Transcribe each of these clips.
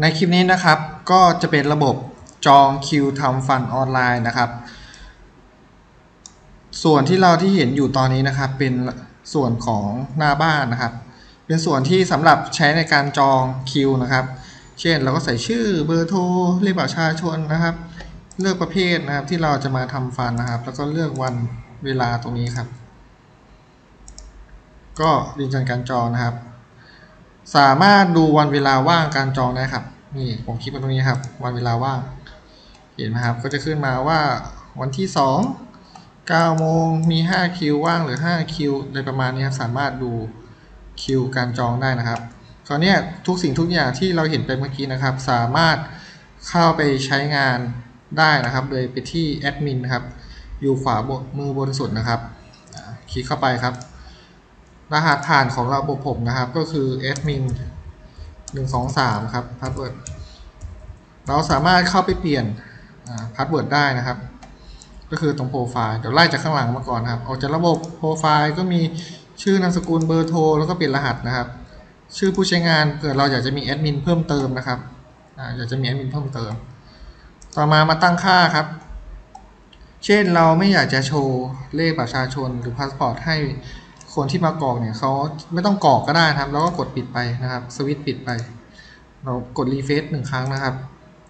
ในคลิปนี้นะครับก็จะเป็นระบบจองคิวทำฟันออนไลน์นะครับ ส่วนที่เราที่เห็นอยู่ตอนนี้นะครับ เป็นส่วนของหน้าบ้านนะครับ เป็นส่วนที่สำหรับใช้ในการจองคิวนะครับ เช่นเราก็ใส่ชื่อเบอร์โทรเลขบัตรประชาชนนะครับ เลือกประเภทนะครับที่เราจะมาทำฟันนะครับ แล้วก็เลือกวันเวลาตรงนี้ครับ ก็ยืนยันการจองนะครับ สามารถดูวันเวลาว่างการจองได้ครับ นี่ผมคลิกมาตรงนี้ครับ วันเวลาว่าง เห็นไหมครับ ก็จะขึ้นมาว่าวันที่2 9โมงมี5คิวว่างหรือ5คิวโดยประมาณนี้ครับ สามารถดูคิวการจองได้นะครับคราวนี้ทุกสิ่งทุกอย่างที่เราเห็นไปเมื่อกี้นะครับ สามารถเข้าไปใช้งานได้นะครับโดยไปที่แอดมินนะครับ อยู่ขวาบนมือบนสุดนะครับ คลิกเข้าไปครับ รหัสผ่านของระบบผมนะครับ ก็คือ admin 1 2 3 ครับ password เราสามารถเข้าไปเปลี่ยนพาสเวิร์ดได้นะครับ ก็คือตรงโปรไฟล์ เดี๋ยวไล่จากข้างหลังมาก่อนนครับออกจากระบบโปรไฟล์ก็มีชื่อนามสกุลเบอร์โทร แล้วก็เปลี่ยนรหัสนะครับ ชื่อผู้ใช้งานเกิดเราอยากจะมีแอดมินเพิ่มเติมนะครับอยากจะมีแอดมินเพิ่มเติม ต่อมามาตั้งค่าครับ เช่นเราไม่อยากจะโชว์เลขประชาชนหรือพาสปอร์ตให้ คนที่มากรอกเนี่ยเขาไม่ต้องกรอกก็ได้นะครับ แล้วก็กดปิดไปนะครับ สวิตช์ปิดไป เรากดรีเฟซหนึ่งครั้งนะครับ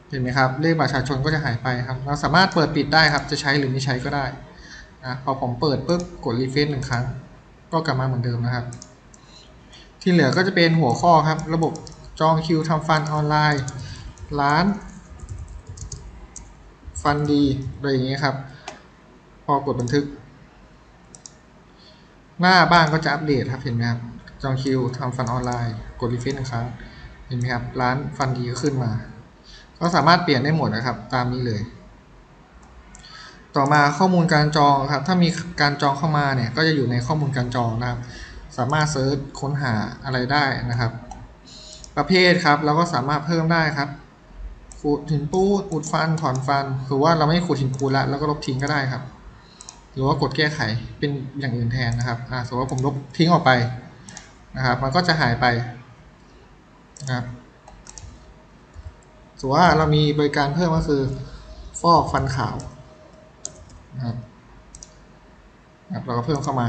เห็นไหมครับ เลขบัตรประชาชนก็จะหายไปครับ เราสามารถเปิดปิดได้ครับ จะใช้หรือไม่ใช้ก็ได้นะพอผมเปิดปุ๊บกดรีเฟซหนึ่งครั้ง ก็กลับมาเหมือนเดิมนะครับ ที่เหลือก็จะเป็นหัวข้อครับ ระบบจองคิวทำฟันออนไลน์ ร้าน ฟันดีอะไรอย่างเงี้ยครับ พอกดบันทึก หน้าบ้านก็จะอัปเดตครับเห็นไหมครับจองคิวทำฟันออนไลน์กดรีเฟซหนึ่งครั้งเห็นไหมครับร้านฟันดีก็ขึ้นมา ก็สามารถเปลี่ยนได้หมดนะครับ ตามนี้เลย ต่อมาข้อมูลการจองครับ ถ้ามีการจองเข้ามาเนี่ยก็จะอยู่ในข้อมูลการจองนะครับ สามารถเซิร์ชค้นหาอะไรได้นะครับ ประเภทครับเราก็สามารถเพิ่มได้ครับขูดหินปูดอุดฟันถอนฟัน คือว่าเราไม่ขูดหินปูดแล้วแล้วก็ลบทิ้งก็ได้ครับ หรือว่ากดแก้ไขเป็นอย่างอื่นแทนนะครับอ่าสมมติว่าผมลบทิ้งออกไปนะครับ มันก็จะหายไปนะครับสมมติว่าเรามีบริการเพิ่มก็คือ ฟอกฟันขาวนะครับเราก็เพิ่มเข้ามา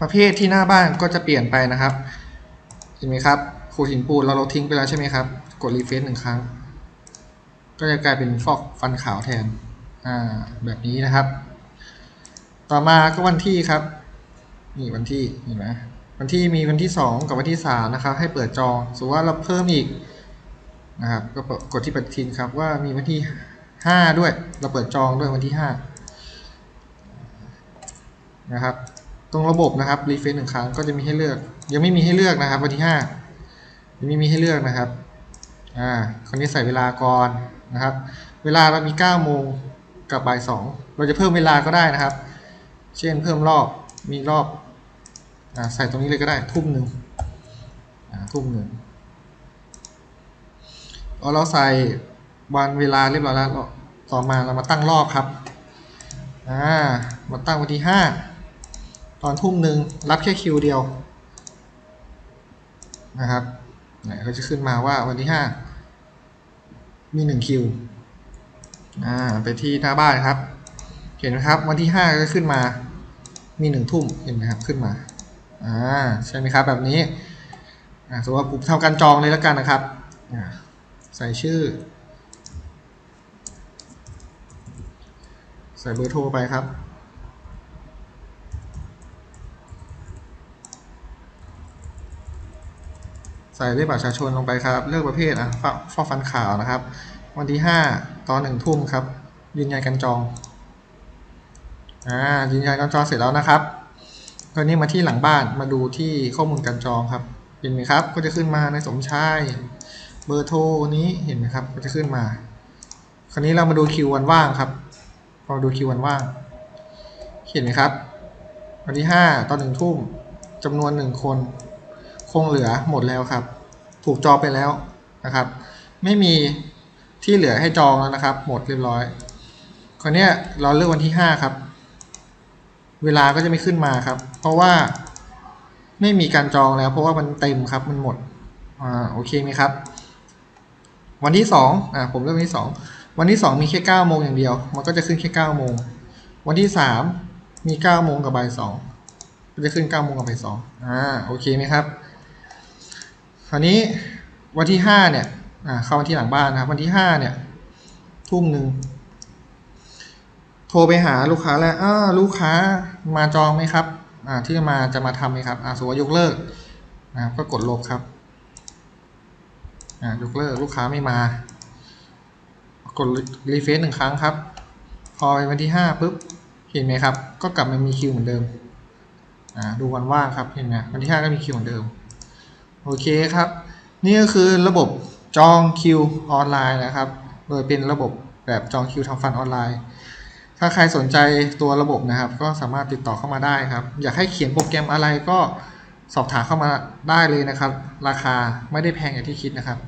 ประเภทที่หน้าบ้านก็จะเปลี่ยนไปนะครับ เห็นไหมครับขูดหินปูนเราเราทิ้งไปแล้วใช่ไหมครับ กดรีเฟซหนึ่งครั้ง ก็จะกลายเป็นฟอกฟันขาวแทน อ่าแบบนี้นะครับ ต่อมาก็วันที่ครับนี่วันที่เห็นไหมวันที่มีวันที่สองกับวันที่สามนะครับ ให้เปิดจองสมมติว่าเราเพิ่มอีกนะครับก็กดที่ปฏิทินครับว่ามีวันที่ห้าด้วย เราเปิดจองด้วยวันที่ห้านะครับตรงระบบนะครับรีเฟซหนึ่งครั้งก็จะมีให้เลือก ยังไม่มีให้เลือกนะครับ วันที่ห้ายังไม่มีให้เลือกนะครับอ่าคราวนี้ใส่เวลาก่อนนะครับ เวลาเรามีเก้าโมง กับบ่ายสองเราจะเพิ่มเวลาก็ได้นะครับ เช่นเพิ่มรอบมีรอบอใส่ตรงนี้เลยก็ได้ทุ่มหนึ่งทุ่มหนึ่งพอเราใส่วันเวลาเรียบร้อยแล้วต่อมาเรามาตั้งรอบครับอ่ามาตั้งวันที่ห้าตอนทุ่มหนึ่งรับแค่คิวเดียวนะครับเนี่ยก็จะขึ้นมาว่าวันที่ห้ามีหนึ่งคิว อ่าไปที่หน้าบ้านครับ เห็นไหมครับ วันที่ห้าก็ขึ้นมา มีหนึ่งทุ่มเห็นไหมครับขึ้นมาอ่าใช่ไหมครับแบบนี้อ่าสมมติว่าผมทำการจองเลยแล้วกันนะครับอ่าใส่ชื่อ ใส่เบอร์โทรไปครับใส่เลขบัตรประชาชนลงไปครับ เลือกประเภทอะฟอฟอกฟันขาวนะครับ วันที่ห้า ตอนหนึ่งทุ่มครับ ยืนยันการจองอ่ายืนยันการจองเสร็จแล้วนะครับตอนนี้มาที่หลังบ้านมาดูที่ข้อมูลการจองครับ เห็นไหมครับ ก็จะขึ้นมาในสมชายเบอร์โทรนี้เห็นไหมครับ ก็จะขึ้นมา คราวนี้เรามาดูคิววันว่างครับพอดูคิววันว่าง เห็นไหมครับ วันที่ห้าตอนหนึ่งทุ่มจำนวนหนึ่งคน คงเหลือหมดแล้วครับ ถูกจองไปแล้วนะครับ ไม่มี ที่เหลือให้จองแล้วนะครับ หมดเรียบร้อยคราวนี้เราเลือกวันที่ห้าครับ เวลาก็จะไม่ขึ้นมาครับ เพราะว่าไม่มีการจองแล้ว เพราะว่ามันเต็มครับมันหมดอ่าโอเคไหมครับ วันที่สองอ่าผมเลือกวันที่สองวันที่สองมีแค่เก้าโมงอย่างเดียว มันก็จะขึ้นแค่เก้าโมงวันที่สามมีเก้าโมงกับบ่ายสองก็จะขึ้นเก้าโมงกับบ่ายสองอ่าโอเคไหมครับ คราวนี้วันที่ห้าเนี่ย เข้ามาที่หลังบ้านนะครับ วันที่ห้าเนี่ยทุ่มหนึ่งโทรไปหาลูกค้าแล้วอ้าลูกค้ามาจองไหมครับอ่าที่มาจะมาทำไหมครับอ่าสมมติว่ายกเลิกนะครับก็กดลบครับอ่ายกเลิกลูกค้าไม่มา กดรีเฟซหนึ่งครั้งครับ พอไปวันที่ห้าปุ๊บเห็นไหมครับ ก็กลับมามีคิวเหมือนเดิมอ่าดูวันว่างครับเห็นไหมวันที่ห้าก็มีคิวเหมือนเดิม โอเคครับ นี่ก็คือระบบ จองคิวออนไลน์นะครับ โดยเป็นระบบแบบจองคิวทำฟันออนไลน์ ถ้าใครสนใจตัวระบบนะครับ ก็สามารถติดต่อเข้ามาได้ครับ อยากให้เขียนโปรแกรมอะไรก็สอบถามเข้ามาได้เลยนะครับ ราคาไม่ได้แพงอย่างที่คิดนะครับ